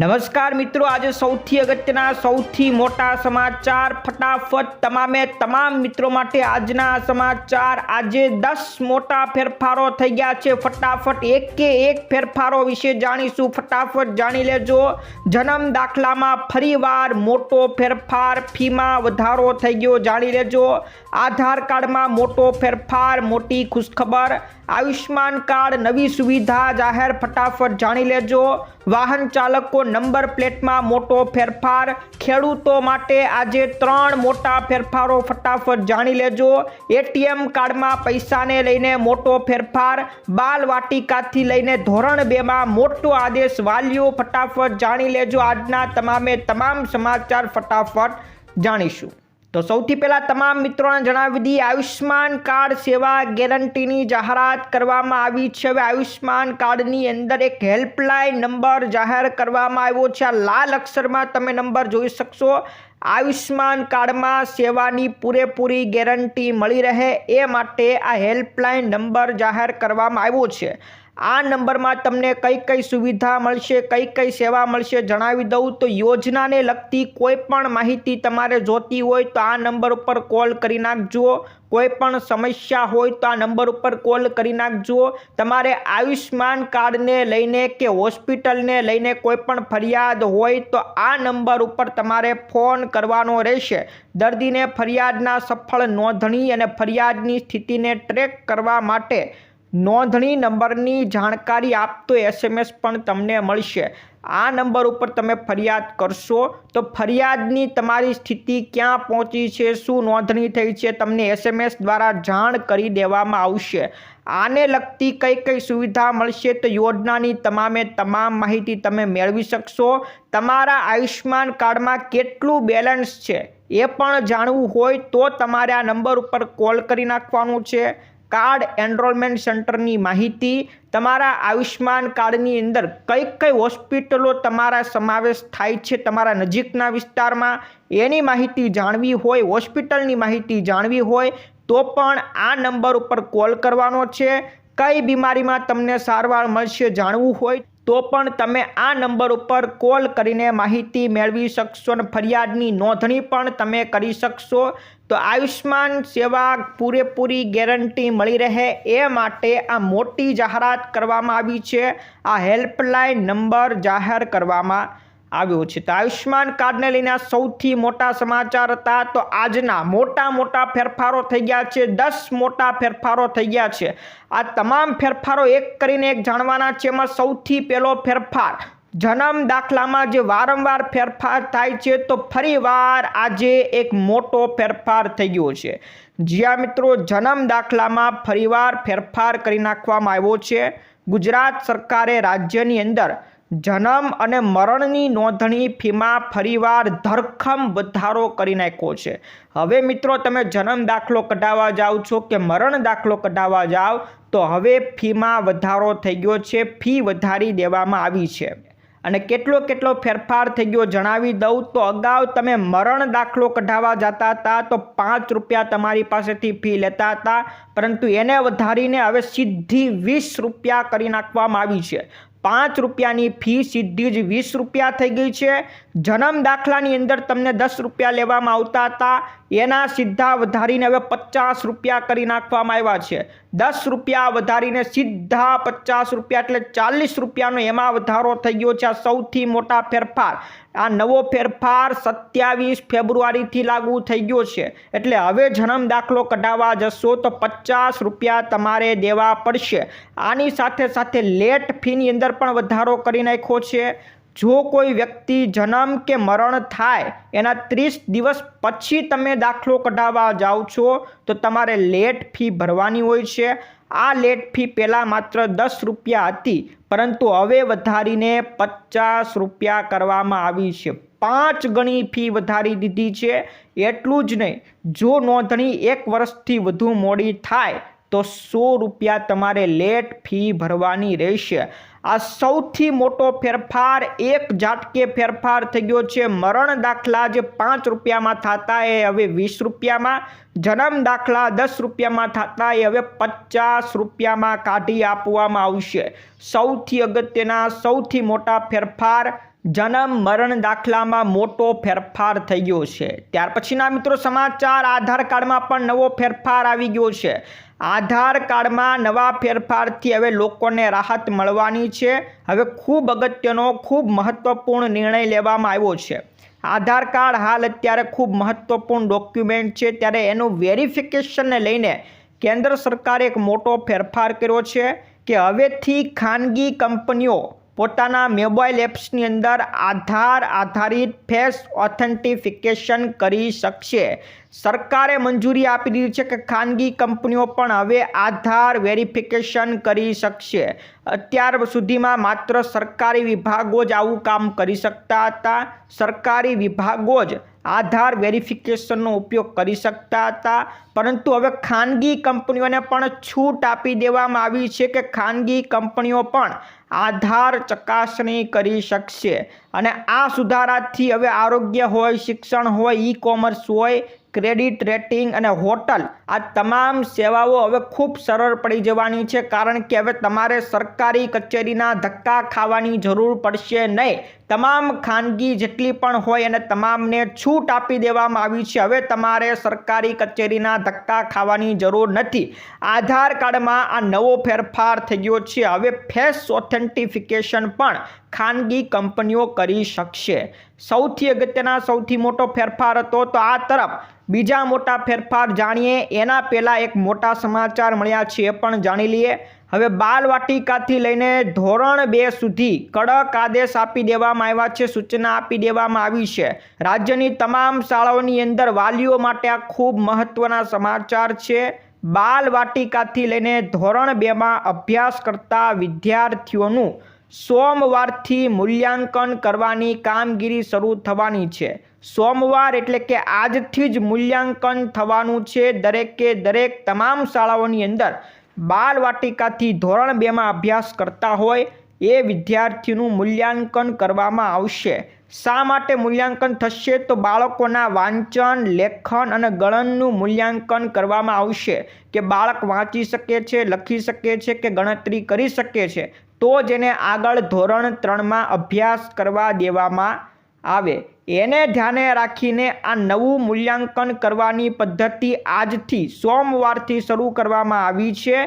નમસ્કાર મિત્રો, આજે સૌથી અગત્યના, સૌથી મોટા સમાચાર ફટાફટ તમામે તમામ મિત્રો માટે આજના સમાચાર. આજે દસ મોટા ફેરફારો થઈ ગયા છે. ફટાફટ એક કે એક ફેરફારો વિશે જાણીશું. ફટાફટ જાણી લેજો. જન્મ દાખલામાં ફરીવાર મોટો ફેરફાર, ફીમાં વધારો થઈ ગયો. જાણી લેજો. આધાર કાર્ડમાં મોટો ફેરફાર, મોટી ખુશખબર. આયુષ્માન કાર્ડ નવી સુવિધા જાહેર ફટાફટ જાણી લેજો. વાહન ચાલકો નંબર પ્લેટમાં મોટો ફેરફાર. ખેડૂતો માટે આજે ત્રણ મોટા ફેરફારો ફટાફટ જાણી લેજો. એટીએમ કાર્ડમાં પૈસાને લઈને મોટો ફેરફાર. બાલ વાટિકાથી લઈને ધોરણ બેમાં મોટો આદેશ વાલીઓ ફટાફટ જાણી લેજો. આજના તમામે તમામ સમાચાર ફટાફટ જાણીશું. તો સૌથી પહેલાં તમામ મિત્રોને જણાવી દઈએ આયુષ્માન કાર્ડ સેવા ગેરંટીની જાહેરાત કરવામાં આવી છે. હવે આયુષ્માન કાર્ડની અંદર એક હેલ્પલાઇન નંબર જાહેર કરવામાં આવ્યો છે. આ લાલ અક્ષરમાં તમે નંબર જોઈ શકશો. આયુષ્માન કાર્ડમાં સેવાની પૂરેપૂરી ગેરંટી મળી રહે એ માટે આ હેલ્પલાઇન નંબર જાહેર કરવામાં આવ્યો છે. આ નંબરમાં તમને કઈ કઈ સુવિધા મળશે, કઈ કઈ સેવા મળશે જણાવી દઉં. તો યોજનાને લગતી કોઈ પણ માહિતી તમારે જોતી હોય તો આ નંબર ઉપર કોલ કરી નાખજો. કોઈ પણ સમસ્યા હોય તો આ નંબર ઉપર કોલ કરી નાખજો. તમારે આયુષ્માન કાર્ડને લઈને કે હોસ્પિટલને લઈને કોઈ પણ ફરિયાદ હોય તો આ નંબર ઉપર તમારે ફોન કરવાનો રહેશે. દર્દીને ફરિયાદના સફળ નોંધણી અને ફરિયાદની સ્થિતિને ટ્રેક કરવા માટે નોંધણી નંબરની જાણકારી આપતો એસએમએસ પણ તમને મળશે. આ નંબર ઉપર તમે ફરિયાદ કરશો તો ફરિયાદની તમારી સ્થિતિ ક્યાં પહોંચી છે, શું નોંધણી થઈ છે, તમને એસએમએસ દ્વારા જાણ કરી દેવામાં આવશે. આને લગતી કઈ કઈ સુવિધા મળશે તો યોજનાની તમામે તમામ માહિતી તમે મેળવી શકશો. તમારા આયુષ્યમાન કાર્ડમાં કેટલું બેલેન્સ છે એ પણ જાણવું હોય તો તમારે આ નંબર ઉપર કોલ કરી નાખવાનું છે. કાર્ડ એનરોલમેન્ટ સેન્ટરની માહિતી તમારા આયુષ્માન કાર્ડની અંદર કઈ કઈ હોસ્પિટલો તમારા સમાવેશ થાય છે તમારા નજીકના વિસ્તારમાં? એની માહિતી જાણવી હોય, હોસ્પિટલની માહિતી જાણવી હોય, તો પણ આ નંબર ઉપર કોલ કરવાનો છે. કઈ બીમારીમાં તમને સારવાર મળશે જાણવું હોય? તો પણ તમે આ નંબર ઉપર કોલ કરીને માહિતી મેળવી શકશો અને ફરિયાદની નોંધણી પણ તમે કરી શકશો. તો આયુષ્માન સેવા પૂરેપૂરી ગેરંટી મળી રહે એ માટે આ મોટી જાહેરાત કરવામાં આવી છે. આ હેલ્પલાઇન નંબર જાહેર કરવામાં આવ્યો છે. તો આયુષ્માન કાર્ડને લઈને સૌથી મોટા સમાચાર હતા. તો આજના મોટા મોટા ફેરફારો થઈ ગયા છે. દસ મોટા ફેરફારો થઈ ગયા છે. આ તમામ ફેરફારો એક કરીને એક જાણવાના છે. એમાં સૌથી પહેલો ફેરફાર, જન્મ દાખલામાં જે વારંવાર ફેરફાર થાય છે, તો ફરીવાર આજે એક મોટો ફેરફાર થઈ ગયો છે. જ્યાં મિત્રો, જન્મ દાખલામાં ફરીવાર ફેરફાર કરી નાખવામાં આવ્યો છે. ગુજરાત સરકારે રાજ્યની અંદર જન્મ અને મરણની નોંધણી ફીમાં ફરીવાર ધરખમ વધારો કરી નાખ્યો છે. હવે મિત્રો, તમે જન્મ દાખલો કઢાવવા જાઓ છો કે મરણ દાખલો કઢાવવા જાઓ તો હવે ફીમાં વધારો થઈ ગયો છે, ફી વધારી દેવામાં આવી છે. અને કેટલો કેટલો ફેરફાર થઈ ગયો જણાવી દઉં તો અગાઉ તમે મરણ દાખલો કઢાવવા જતા હતા તો પાંચ રૂપિયા તમારી પાસેથી ફી લેતા હતા, પરંતુ એને વધારીને હવે સીધી વીસ રૂપિયા કરી નાખવામાં આવી છે. પાંચ રૂપિયાની ફી સીધી જ વીસ રૂપિયા થઈ ગઈ છે. જન્મ દાખલાની અંદર તમને દસ રૂપિયા લેવામાં આવતા હતા. એના સીધા વધારીને હવે પચાસ રૂપિયા કરી નાખવામાં આવ્યા છે. દસ રૂપિયા વધારીને સીધા પચાસ રૂપિયા એટલે ચાલીસ રૂપિયાનો એમાં વધારો થઈ ગયો છે. આ સૌથી મોટા ફેરફાર. આ નવો ફેરફાર સત્યાવીસ ફેબ્રુઆરીથી લાગુ થઈ ગયો છે. એટલે હવે જન્મ દાખલો કઢાવવા જશો તો પચાસ રૂપિયા તમારે દેવા પડશે. આની સાથે સાથે લેટ ફીની અંદર પણ વધારો કરી નાખ્યો છે. જો કોઈ વ્યક્તિ જન્મ કે મરણ થાય, એના ત્રીસ દિવસ પછી તમે દાખલો કઢાવવા જાઓ છો, તો તમારે લેટ ફી ભરવાની હોય છે. આ લેટ ફી પહેલાં માત્ર દસ રૂપિયા હતી, પરંતુ હવે વધારીને પચાસ રૂપિયા કરવામાં આવી છે. પાંચ ગણી ફી વધારી દીધી છે, એટલું જ નહીં. જો નોંધણી એક વર્ષથી વધુ મોડી થાય, તો સો રૂપિયા તમારે લેટ ફી ભરવાની રહેશે. આ સૌથી મોટો ફેરફાર એક ઝાટકે ફેરફાર થઈ ગયો છે. મરણ દાખલા જે પાંચ રૂપિયામાં થતા એ હવે વીસ રૂપિયામાં, જન્મ દાખલા દસ રૂપિયામાં થતા એ હવે પચાસ રૂપિયામાં કાઢી આપવામાં આવશે. સૌથી અગત્યના, સૌથી મોટા ફેરફાર જન્મ, મરણ દાખલામાં મોટો ફેરફાર થઈ ગયો છે. ત્યાર પછીના મિત્રો સમાચાર, આધાર કાર્ડમાં પણ નવો ફેરફાર આવી ગયો છે. આધાર કાર્ડમાં નવા ફેરફારથી હવે લોકોને રાહત મળવાની છે. હવે ખૂબ અગત્યનો, ખૂબ મહત્વપૂર્ણ નિર્ણય લેવામાં આવ્યો છે. આધાર કાર્ડ હાલ અત્યારે ખૂબ મહત્વપૂર્ણ ડોક્યુમેન્ટ છે. ત્યારે એનું વેરિફિકેશનને લઈને કેન્દ્ર સરકારે એક મોટો ફેરફાર કર્યો છે કે હવેથી ખાનગી કંપનીઓ પોતાના મોબાઈલ એપ્સની અંદર આધાર આધારિત ફેસ ઓથેન્ટિફિકેશન કરી શકશે. સરકારે મંજૂરી આપી દીધી છે કે ખાનગી કંપનીઓ પણ હવે આધાર વેરિફિકેશન કરી શકશે. અત્યાર સુધીમાં માત્ર સરકારી વિભાગો જ આવું કામ કરી શકતા હતા. સરકારી વિભાગો જ આધાર વેરિફિકેશનનો ઉપયોગ કરી શકતા હતા. પરંતુ હવે ખાનગી કંપનીઓને પણ છૂટ આપી દેવામાં આવી છે કે ખાનગી કંપનીઓ પણ આધાર ચકાસણી કરી શકશે. અને આ સુધારાથી હવે આરોગ્ય હોય, શિક્ષણ હોય ઈ કોમર્સ હોય ક્રેડિટ રેટિંગ અને હોટલ આ તમામ સેવાઓ હવે ખૂબ સરળ પડી જવાની છે કારણ કે હવે તમારે સરકારી કચેરીના ધક્કા ખાવાની જરૂર પડશે નહીં. તમામ ખાનગી જેટલી પણ હોય અને તમામને છૂટ આપી દેવામાં આવી છે. હવે તમારે સરકારી કચેરીના ધક્કા ખાવાની જરૂર નથી. આધાર કાર્ડમાં આ નવો ફેરફાર થઈ ગયો છે. હવે ફેસ ઓથેન્ટિફિકેશન પણ ખાનગી કંપનીઓ કરી શકશે. સૌથી અગત્યના, સૌથી મોટો ફેરફાર હતો તો આ તરફ. બીજા મોટા ફેરફાર જાણીએ, એના પહેલાં એક મોટા સમાચાર મળ્યા છે, એ પણ જાણી લઈએ. હવે બાલવાટિકાથી લઈને ધોરણ બે સુધી કડક આદેશ આપી દેવામાં આવ્યા છે, સૂચના આપી દેવામાં આવી છે. રાજ્યની તમામ શાળાઓની અંદર વાલીઓ માટે આ ખૂબ મહત્ત્વના સમાચાર છે. બાલવાટિકાથી લઈને ધોરણ બેમાં અભ્યાસ કરતા વિદ્યાર્થીઓનું સોમવારથી મૂલ્યાંકન કરવાની કામગીરી શરૂ થવાની છે. સોમવાર એટલે કે આજથી જ મૂલ્યાંકન થવાનું છે દરેકે દરેક તમામ શાળાઓની અંદર. બાલવાટિકાથી ધોરણ બેમાં અભ્યાસ કરતા હોય એ વિદ્યાર્થીનું મૂલ્યાંકન કરવામાં આવશે. શા માટે મૂલ્યાંકન થશે? તો બાળકોના વાંચન, લેખન અને ગણનનું મૂલ્યાંકન કરવામાં આવશે. કે બાળક વાંચી શકે છે, લખી શકે છે કે ગણતરી કરી શકે છે. તો જેને આગળ ધોરણ ત્રણમાં અભ્યાસ કરવા દેવામાં આવે. એને ધ્યાને રાખીને આ નવું મૂલ્યાંકન કરવાની પદ્ધતિ આજથી સોમવારથી શરૂ કરવામાં આવી છે.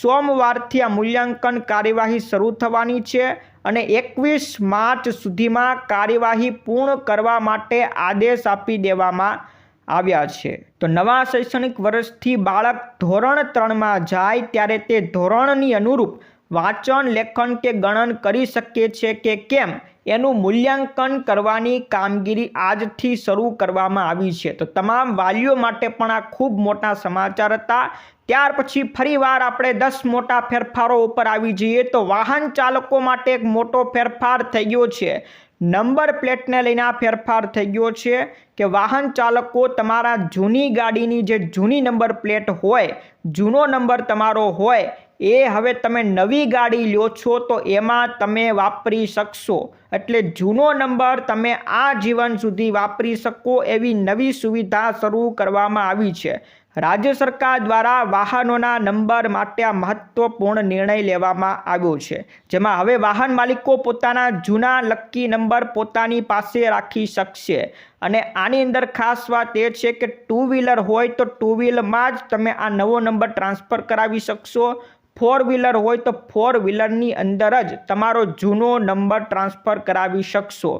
સોમવારથી આ મૂલ્યાંકન કાર્યવાહી શરૂ થવાની છે અને એકવીસ માર્ચ સુધીમાં કાર્યવાહી પૂર્ણ કરવા માટે આદેશ આપી દેવામાં આવ્યા છે. તો નવા શૈક્ષણિક વર્ષથી બાળક ધોરણ ત્રણમાં જાય ત્યારે તે ધોરણની અનુરૂપ વાંચન, લેખન કે ગણન કરી શકે છે કે કેમ? એનું મૂલ્યાંકન કરવાની કામગીરી આજથી શરૂ કરવામાં આવી છે. તો તમામ વાલીઓ માટે પણ આ ખૂબ મોટા સમાચાર હતા. ત્યાર પછી ફરીવાર આપણે દસ મોટા ફેરફારો ઉપર આવી જઈએ તો વાહન ચાલકો માટે એક મોટો ફેરફાર થઈ ગયો છે. નંબર પ્લેટને લઈને આ ફેરફાર થઈ ગયો છે કે વાહન ચાલકો તમારા જૂની ગાડીની જે જૂની નંબર પ્લેટ હોય, જૂનો નંબર તમારો હોય એ હવે તમે નવી ગાડી લ્યો છો તો એમાં તમે વાપરી શકશો. એટલે જૂનો નંબર તમે આ જીવન સુધી વાપરી શકો એવી નવી સુવિધા શરૂ કરવામાં આવી છે. રાજ્ય સરકાર દ્વારા વાહનોના નંબર માટે આ મહત્વપૂર્ણ નિર્ણય લેવામાં આવ્યો છે. જેમાં હવે વાહન માલિકો પોતાના જૂના લક્કી નંબર પોતાની પાસે રાખી શકશે. અને આની અંદર ખાસ વાત એ છે કે ટુ વ્હીલર હોય તો ટુ વ્હીલરમાં જ તમે આ નવો નંબર ટ્રાન્સફર કરાવી શકશો. ફોર વ્હીલર હોય તો ફોર વ્હીલરની અંદર જ તમારો જૂનો નંબર ટ્રાન્સફર કરાવી શકશો.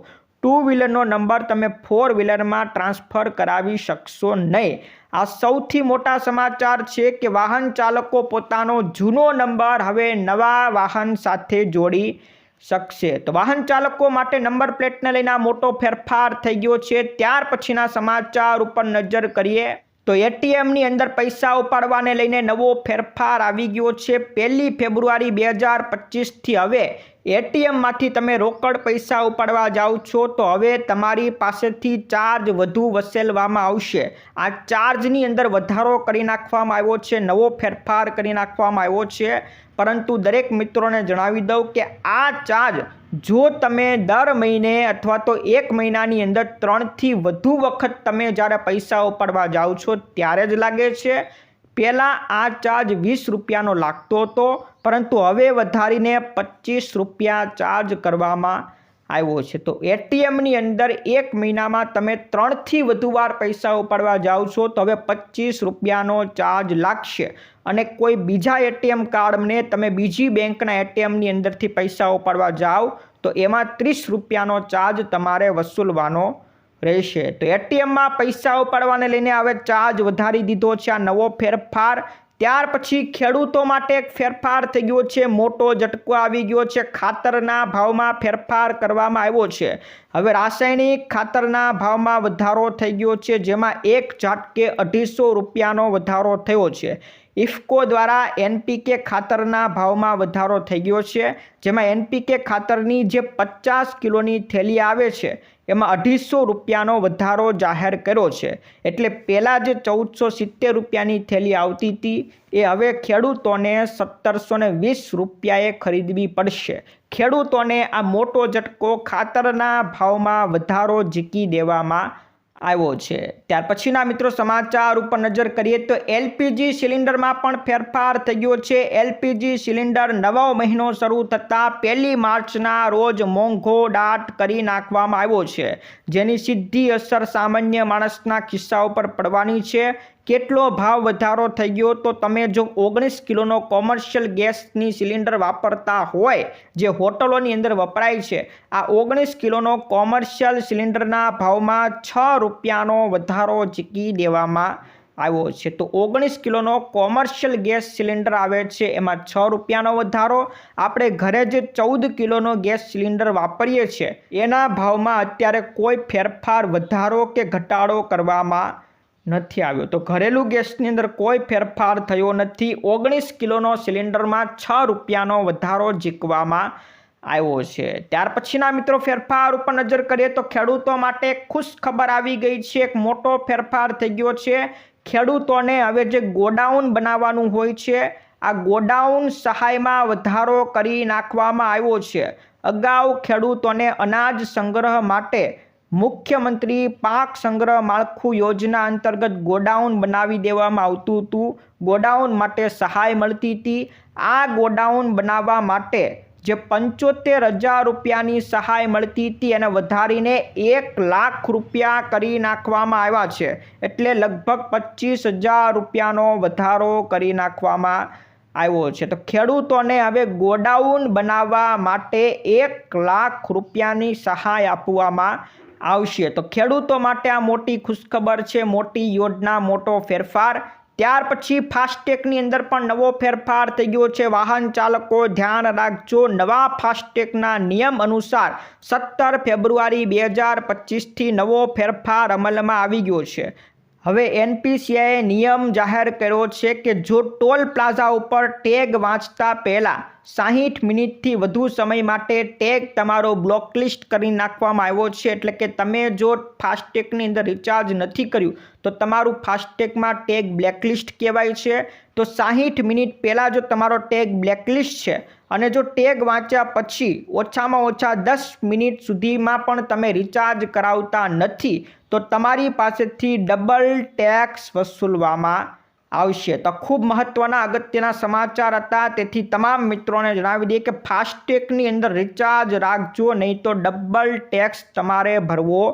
ટુ વ્હીલરનો નંબર તમે ફોર વ્હીલરમાં ટ્રાન્સફર કરાવી શકશો નહીં. આ સૌથી મોટા સમાચાર છે કે વાહન ચાલકો પોતાનો જૂનો નંબર હવે નવા વાહન સાથે જોડી શકશે. તો વાહન ચાલકો માટે નંબર પ્લેટને લઈને મોટો ફેરફાર થઈ ગયો છે. ત્યાર પછીના સમાચાર ઉપર નજર કરીએ. તો એટીએમની અંદર પૈસા ઉપાડવાને લઈને નવો ફેરફાર આવી ગયો છે. પહેલી ફેબ્રુઆરી બે હજાર પચીસથી હવે એટીએમમાંથી તમે રોકડ પૈસા ઉપાડવા જાઓ છો તો હવે તમારી પાસેથી ચાર્જ વધુ વસેલવામાં આવશે. આ ચાર્જની અંદર વધારો કરી નાખવામાં આવ્યો છે, નવો ફેરફાર કરી નાખવામાં આવ્યો છે. પરંતુ દરેક મિત્રોને જણાવી દઉં કે આ ચાર્જ જો તમે દર મહિને અથવા તો એક મહિનાની અંદર ત્રણથી વધુ વખત તમે જ્યારે પૈસા ઉપાડવા જાઓ છો, ત્યારે જ લાગે છે. પહેલાં આ ચાર્જ વીસ રૂપિયાનો લાગતો હતો, પરંતુ હવે વધારીને પચીસ રૂપિયા ચાર્જ કરવામાં આવ્યો છે. તો એટીએમની અંદર એક મહિનામાં તમે ત્રણથી વધુ વાર પૈસા ઉપાડવા જાઓ છો, તો હવે પચીસ રૂપિયાનો ચાર્જ લાગશે. અને કોઈ બીજા એટીએમ કાર્ડને તમે બીજી બેંકના એટીએમની અંદરથી પૈસા ઉપાડવા જાઓ, તો એમાં ત્રીસ રૂપિયાનો ચાર્જ તમારે વસૂલવાનો રહેશે. તો એટીએમમાં પૈસા ઉપાડવાને લઈને હવે ચાર્જ વધારી દીધો છે આ નવો ફેરફાર. ત્યાર પછી ખેડૂતો માટે એક ફેરફાર થઈ ગયો છે, મોટો ઝટકો આવી ગયો છે, ખાતરના ભાવમાં ફેરફાર કરવામાં આવ્યો છે. હવે રાસાયણિક ખાતરના ભાવમાં વધારો થઈ ગયો છે, જેમાં એક ઝાટકે અઢીસો રૂપિયાનો વધારો થયો છે. ઇફકો દ્વારા એનપીકે ખાતરના ભાવમાં વધારો થઈ ગયો છે. જેમાં એનપીકે ખાતરની જે પચાસ કિલોની થેલી આવે છે, એમાં અઢીસો રૂપિયાનો વધારો જાહેર કર્યો છે. એટલે પહેલાં જે ચૌદસો સિત્તેર રૂપિયાની થેલી આવતી હતી. એ હવે ખેડૂતોને સત્તરસો ને વીસ રૂપિયાએ ખરીદવી પડશે. ખેડૂતોને આ મોટો ઝટકો ખાતરના ભાવમાં વધારો ઝીકી દેવામાં આવ્યો છે. ત્યાર પછીના મિત્રો સમાચાર ઉપર નજર કરીએ તો એલપીજી સિલિન્ડરમાં પણ ફેરફાર થઈ ગયો છે. એલપીજી સિલિન્ડર નવો મહિનો શરૂ થતાં પહેલી માર્ચના રોજ મોંઘો દાટ કરી નાખવામાં આવ્યો છે. જેની સીધી અસર સામાન્ય માણસના ખિસ્સા ઉપર પડવાની છે. કેટલો ભાવ વધારો થઈ ગયો તો તમે જો ઓગણીસ કિલોનો કોમર્શિયલ ગેસની સિલિન્ડર વાપરતા હોય, જે હોટલોની અંદર વપરાય છે, આ ઓગણીસ કિલોનો કોમર્શિયલ સિલિન્ડરના ભાવમાં છ રૂપિયાનો વધારો ચીકી દેવામાં આવ્યો છે. તો ઓગણીસ કિલોનો કોમર્શિયલ ગેસ સિલિન્ડર આવે છે, એમાં છ રૂપિયાનો વધારો. આપણે ઘરે જે ચૌદ કિલોનો ગેસ સિલિન્ડર વાપરીએ છીએ. એના ભાવમાં અત્યારે કોઈ ફેરફાર, વધારો કે ઘટાડો કરવામાં નથી આવ્યો. તો ઘરેલું ગેસની અંદર કોઈ ફેરફાર થયો નથી. ઓગણીસ કિલોનો સિલિન્ડરમાં છ રૂપિયાનો વધારો જીકવામાં આવ્યો છે. ત્યાર પછીના મિત્રો ફેરફાર ઉપર નજર કરીએ તો ખેડૂતો માટે ખુશ ખબર આવી ગઈ છે. એક મોટો ફેરફાર થઈ ગયો છે. ખેડૂતોને હવે જે ગોડાઉન બનાવવાનું હોય છે, આ ગોડાઉન સહાયમાં વધારો કરી નાખવામાં આવ્યો છે. અગાઉ ખેડૂતોને અનાજ સંગ્રહ માટે મુખ્યમંત્રી પાક સંગ્રહ માળખું યોજના અંતર્ગત ગોડાઉન બનાવી દેવામાં આવતું હતું. ગોડાઉન માટે સહાય મળતી હતી. આ ગોડાઉન બનાવવા માટે જે પંચોતેર હજાર રૂપિયાની સહાય મળતી હતી એને વધારીને એક લાખ રૂપિયા કરી નાખવામાં આવ્યા છે. એટલે લગભગ પચીસ હજાર રૂપિયાનો વધારો કરી નાખવામાં આવ્યો છે. તો ખેડૂતોને હવે ગોડાઉન બનાવવા માટે એક લાખ રૂપિયાની સહાય આપવામાં આવશે. તો ખેડૂતો માટે આ મોટી ખુશખબર છે. મોટી યોજના, મોટો ફેરફાર. ત્યાર પછી ફાસ્ટેગની અંદર પણ નવો ફેરફાર થઈ ગયો છે. વાહન ચાલકો ધ્યાન રાખજો. નવા ફાસ્ટેગના નિયમ અનુસાર સત્તર ફેબ્રુઆરી બે હજાર પચીસથી નવો ફેરફાર અમલમાં આવી ગયો છે. હવે એનપીસીઆઈએ નિયમ જાહેર કર્યો છે કે જો ટોલ પ્લાઝા ઉપર ટેગ વાંચતા પહેલાં સાહીઠ મિનિટથી વધુ સમય માટે ટેગ તમારો બ્લોકલિસ્ટ કરી નાખવામાં આવ્યો છે. એટલે કે તમે જો ફાસ્ટેગની અંદર રિચાર્જ નથી કર્યું, તો તમારું ફાસ્ટેગમાં ટેગ બ્લેકલિસ્ટ કહેવાય છે. તો સાહીઠ મિનિટ પહેલાં જો તમારો ટેગ બ્લેકલિસ્ટ છે અને જો ટેગ વાંચ્યા પછી ઓછામાં ઓછા દસ મિનિટ સુધીમાં પણ તમે રિચાર્જ કરાવતા નથી, તો તમારી પાસેથી ડબલ ટેક્સ વસૂલવામાં આવશે. તો ખૂબ મહત્ત્વના અગત્યના સમાચાર હતા. તેથી તમામ મિત્રોને જણાવી દઈએ કે ફાસ્ટેગની અંદર રિચાર્જ રાખજો, નહીં તો ડબલ ટેક્સ તમારે ભરવો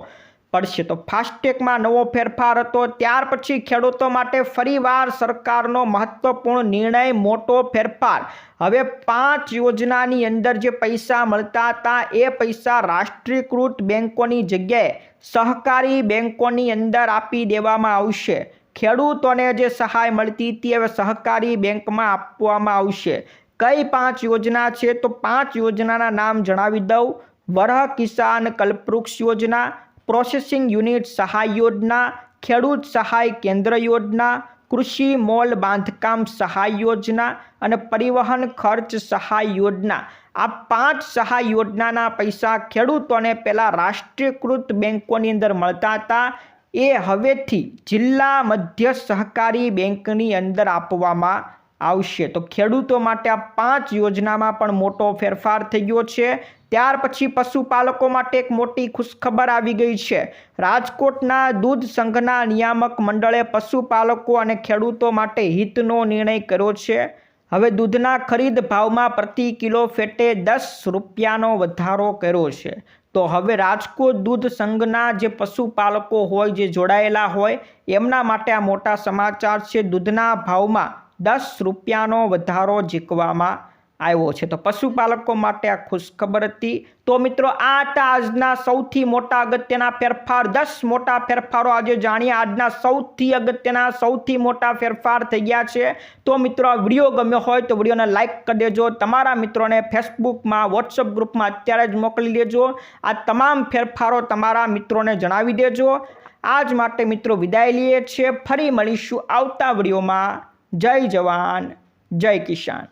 પડશે. તો ફાસ્ટેગમાં નવો ફેરફાર હતો. ત્યાર પછી ખેડૂતો માટે ફરીવાર સરકારનો મહત્વપૂર્ણ નિર્ણય, મોટો ફેરફાર. હવે પાંચ યોજનાની અંદર જે પૈસા મળતા હતા, એ પૈસા રાષ્ટ્રીયકૃત બેન્કોની જગ્યાએ સહકારી બેન્કોની અંદર આપી દેવામાં આવશે. ખેડૂતોને જે સહાય મળતી હતી હવે સહકારી બેંકમાં આપવામાં આવશે. કઈ પાંચ યોજના છે? તો પાંચ યોજનાના નામ જણાવી દઉં. વરહ કિસાન કલ્પવૃક્ષ યોજના પ્રોસેસિંગ યુનિટ સહાય યોજના, ખેડૂત સહાય કેન્દ્ર યોજના, કૃષિ મોલ બાંધકામ સહાય યોજના અને પરિવહન ખર્ચ સહાય યોજના. આ પાંચ સહાય યોજનાના પૈસા ખેડૂતોને પહેલાં રાષ્ટ્રીયકૃત બેન્કોની અંદર મળતા હતા. એ હવેથી જિલ્લા મધ્ય સહકારી બેંકની અંદર આપવામાં આવશે. તો ખેડૂતો માટે આ પાંચ યોજનામાં પણ મોટો ફેરફાર થઈ ગયો છે. ત્યાર પછી પશુપાલકો માટે એક મોટી ખુશખબર આવી ગઈ છે. રાજકોટના દૂધ સંઘના નિયામક મંડળે પશુપાલકો અને ખેડૂતો માટે હિતનો નિર્ણય કર્યો છે. હવે દૂધના ખરીદ ભાવમાં પ્રતિ કિલો ફેટે દસ રૂપિયાનો વધારો કર્યો છે. તો હવે રાજકોટ દૂધ સંઘના જે પશુપાલકો હોય, જે જોડાયેલા હોય, એમના માટે આ મોટા સમાચાર છે. દૂધના ભાવમાં દસ રૂપિયાનો વધારો જીકવામાં આવ્યો છે. તો પશુપાલકો માટે આ ખુશખબર હતી. તો મિત્રો, આ હતા આજના સૌથી મોટા અગત્યના ફેરફાર. દસ મોટા ફેરફારો આજે જાણ્યા આજના સૌથી અગત્યના, સૌથી મોટા ફેરફાર થઈ ગયા છે. તો મિત્રો, આ વીડિયો ગમ્યો હોય તો વિડીયોને લાઇક કરી દેજો. તમારા મિત્રોને ફેસબુકમાં, વોટ્સઅપ ગ્રુપમાં અત્યારે જ મોકલી દેજો. આ તમામ ફેરફારો તમારા મિત્રોને જણાવી દેજો. આજ માટે મિત્રો વિદાય લઈએ છીએ. ફરી મળીશું આવતા વિડીયોમાં. જય જવાન જય કિસાન.